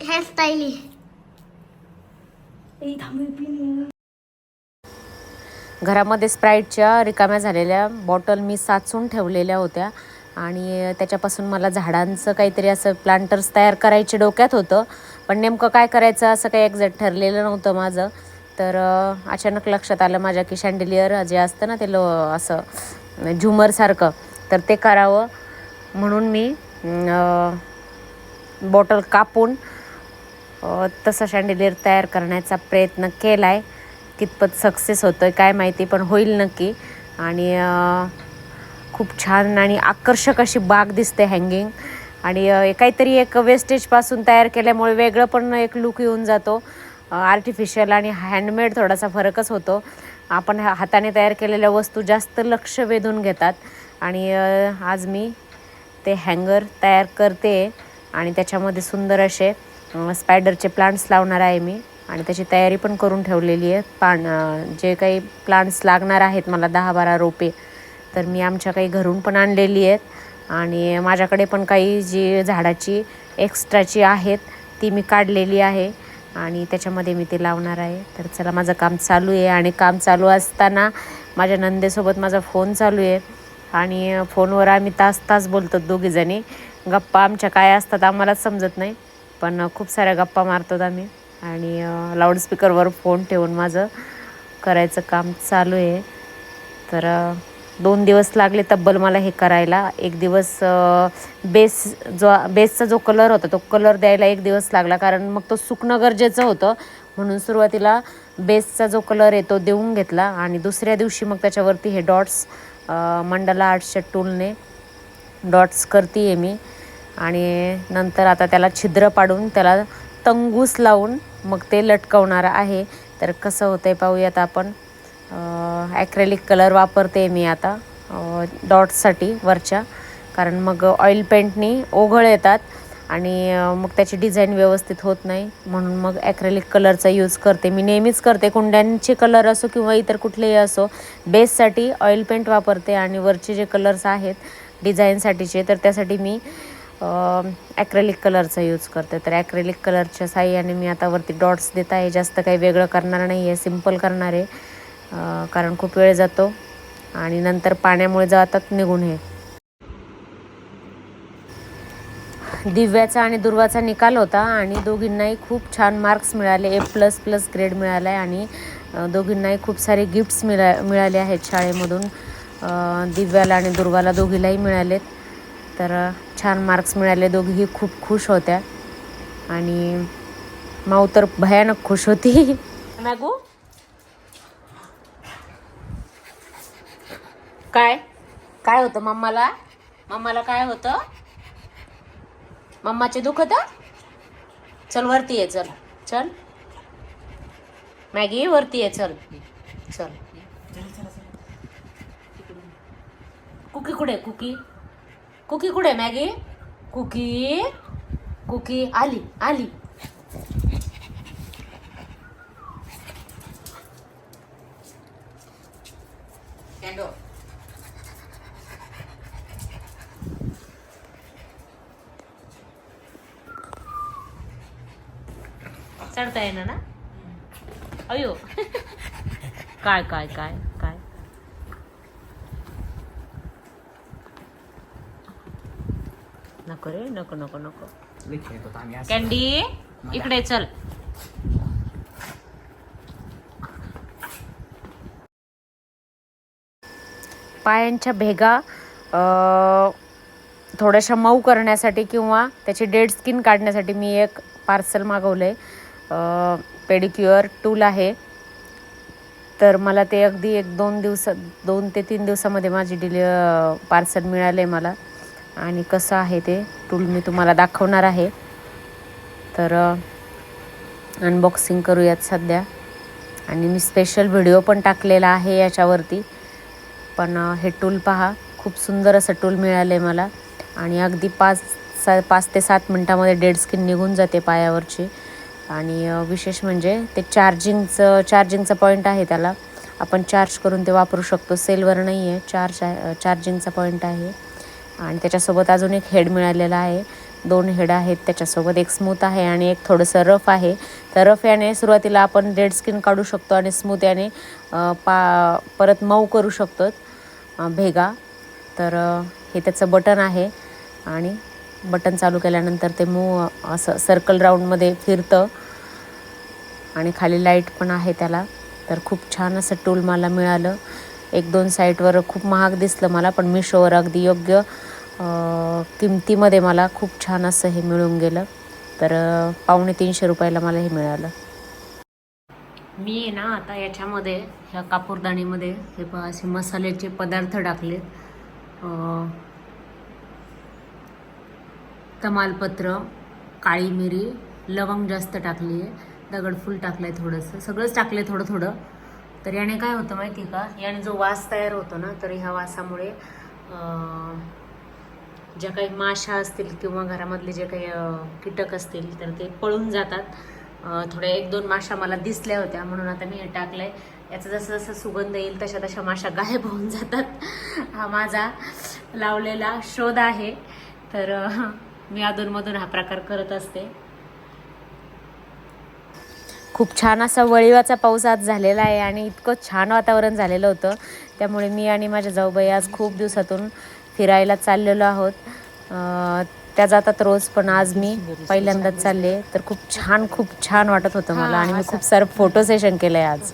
Hairstyle. घरामध्ये स्प्राईटच्या रिकाम्या झालेल्या बॉटल मी साचून ठेवलेल्या होत्या. आणि त्याच्यापासून मला झाडांचं काहीतरी असं प्लांटर्स तयार करायचे डोक्यात होतं. पण नेमकं काय करायचं असं काही एक्झॅक्ट ठरलेलं नव्हतं माझं. तर अचानक लक्षात आलं माझ्या की शँडिलियर जे असतं ना ते लो असं झुमरसारखं तर ते करावं. म्हणून मी बॉटल कापून तसं शँडलियर तयार करण्याचा प्रयत्न केला आहे कितपत सक्सेस होतो आहे काय माहिती पण होईल नक्की. आणि खूप छान आणि आकर्षक अशी बाग दिसते हँगिंग आणि काहीतरी एक वेस्टेजपासून तयार केल्यामुळे वेगळं पण एक लुक येऊन जातो. आर्टिफिशियल आणि हँडमेड थोडासा फरकच होतो. आपण हा- हाताने तयार केलेल्या वस्तू जास्त लक्ष वेधून घेतात. आणि आज मी ते हँगर तयार करते आणि त्याच्यामध्ये सुंदर असे स्पायडरचे प्लांट्स लावणार आहे मी. आणि त्याची तयारी पण करून ठेवलेली आहे. पान जे काही प्लांट्स लागणार आहेत मला दहा बारा रोपे तर मी आमच्या काही घरून पण आणलेली आहेत. आणि माझ्याकडे पण काही जी झाडाची एक्स्ट्राची आहेत ती मी काढलेली आहे. आणि त्याच्यामध्ये मी ते लावणार आहे. तर चला माझं काम चालू आहे आणि काम चालू असताना माझ्या नंदेसोबत माझा फोन चालू आहे. आणि फोनवर आम्ही तास तास बोलतो दोघीजणी गप्पा आमच्या काय असतात आम्हालाच समजत नाही पण खूप साऱ्या गप्पा मारतो आम्ही. आणि लाऊडस्पीकरवर फोन ठेवून माझं करायचं काम चालू आहे. तर दोन दिवस लागले तब्बल मला हे करायला. एक दिवस बेस जो बेसचा जो कलर होता तो कलर द्यायला एक दिवस लागला. कारण मग तो सुकणं गरजेचं होतं. म्हणून सुरुवातीला बेसचा जो कलर आहे तो देऊन घेतला. आणि दुसऱ्या दिवशी मग त्याच्यावरती हे डॉट्स मंडला आर्टच्या टूलने डॉट्स करते आहे मी. आणि नंतर आता त्याला छिद्र पाडून त्याला तंगूस लावून मग ते लटकवणार आहे. तर कसं होतं आहे पाहूयात आपण. ॲक्रेलिक कलर वापरते मी आता डॉट्ससाठी वरच्या. कारण मग ऑइल पेंटनी ओघळ येतात आणि मग त्याची डिझाईन व्यवस्थित होत नाही. म्हणून मग ॲक्रेलिक कलरचा यूज करते. मी नेहमीच करते. कुंड्यांचे कलर असो किंवा इतर कुठलेही असो बेससाठी ऑइल पेंट वापरते आणि वरचे जे कलर्स आहेत डिझाईनसाठीचे तर त्यासाठी मी ॲक्रेलिक कलरचा यूज करते. तर ॲक्रेलिक कलरच्या साह्याने मी आता वरती डॉट्स देत आहे. जास्त काही वेगळं करणार नाही आहे सिंपल करणार आहे. कारण खूप वेळ जातो आणि नंतर पाण्यामुळे जातात निघून हे. दिव्याचा आणि दुर्वाचा निकाल होता आणि दोघींनाही खूप छान मार्क्स मिळाले. ए प्लस प्लस ग्रेड मिळाला आहे आणि दोघींनाही खूप सारे गिफ्ट्स मिळा मिळाले आहेत शाळेमधून. दिव्याला आणि दुर्वाला दोघीलाही मिळालेत. तर छान मार्क्स मिळाले. दोघीही खूप खुश होत्या. आणि माऊ तर भयानक खुश होती. मॅगू? काय? काय होतं मम्माला? मम्माला काय होतं? मम्माचे दुखत चल वरती ये चल. चल. मॅगी वरती ये चल. चल. कुकी कुठे कुकी? कुकी कुठे मॅगी? कुकी? कुकी आली आली कॅन्डो चढता येणार ना? अयो. काय काय काय काय? नको रे नको नको नको. कॅन्डी इकडे चल. पायांच्या भेगा अ, थोड्याशा मऊ करण्यासाठी किंवा त्याची डेड स्किन काढण्यासाठी मी एक पार्सल मागवलं आहे पेडिक्युअर टूल आहे. तर मला ते अगदी एक दोन दिवसात दोन ते तीन दिवसामध्ये माझी डिलि पार्सल मिळालं आहे मला. आणि कसं आहे ते टूल मी तुम्हाला दाखवणार आहे. तर अनबॉक्सिंग करूयात सध्या. आणि मी स्पेशल व्हिडिओ पण टाकलेला आहे याच्यावरती. पण हे टूल पहा खूप सुंदर असं टूल मिळालं आहे मला. आणि अगदी पाच सा पाच ते सात मिनटामध्ये डेड स्किन निघून जाते पायावरची. आणि विशेष म्हणजे ते चार्जिंगचं चार्जिंगचा पॉईंट आहे त्याला. आपण चार्ज करून ते वापरू शकतो. सेलवर नाही आहे चार्ज आहे चार्जिंगचा पॉईंट आहे. आणि त्याच्यासोबत अजून एक हेड मिळालेला आहे. दोन हेड आहेत त्याच्यासोबत. एक स्मूथ आहे आणि एक थोडंसं रफ आहे. तर रफ याने सुरुवातीला आपण रेड स्किन काढू शकतो आणि स्मूथ याने पा परत मऊ करू शकतो भेगा. तर हे त्याचं बटन आहे. आणि बटन चालू केल्यानंतर ते मूव असं सर्कल राऊंडमध्ये फिरतं. आणि खाली लाइट पण आहे त्याला. तर खूप छान असं टूल मला मिळालं. एक दोन साईटवर खूप महाग दिसलं मला पण मिशोवर अगदी योग्य किमतीमध्ये मला खूप छान असं हे मिळून गेलं. तर पावणे तीनशे रुपयाला मला हे मिळालं. मी ना आता याच्यामध्ये ह्या कापूरदाणीमध्ये हे असे मसाल्याचे पदार्थ टाकले तमालपत्र काळी मिरी लवंग जास्त टाकली आहे दगडफूल टाकलं आहे थोडंसं सगळंच टाकलं आहे थोडं थोडं. तर याने काय होतं माहिती आहे का? याने जो वास तयार होतो ना तर ह्या वासामुळे ज्या काही माशा असतील किंवा घरामधले जे काही कीटक असतील तर ते पळून जातात. थोड्या एक दोन माशा मला दिसल्या होत्या म्हणून आता मी हे टाकलं आहे याचा जसं जसं सुगंध येईल तशा तशा माशा गायब होऊन जातात. हा माझा लावलेला शोध आहे. तर मी अधूनमधून हा प्रकार करत असते. खूप छान असा वळीवाचा पाऊस आज झालेला आहे आणि इतकं छान वातावरण झालेलं होतं. त्यामुळे मी आणि माझ्या जाऊबाई आज खूप दिवसातून फिरायला चाललेलो आहोत. त्या जातात रोज पण आज मी पहिल्यांदाच चालले. तर खूप छान खूप छान वाटत होतं मला आणि मी खूप सारं फोटो सेशन केलं आहे आज.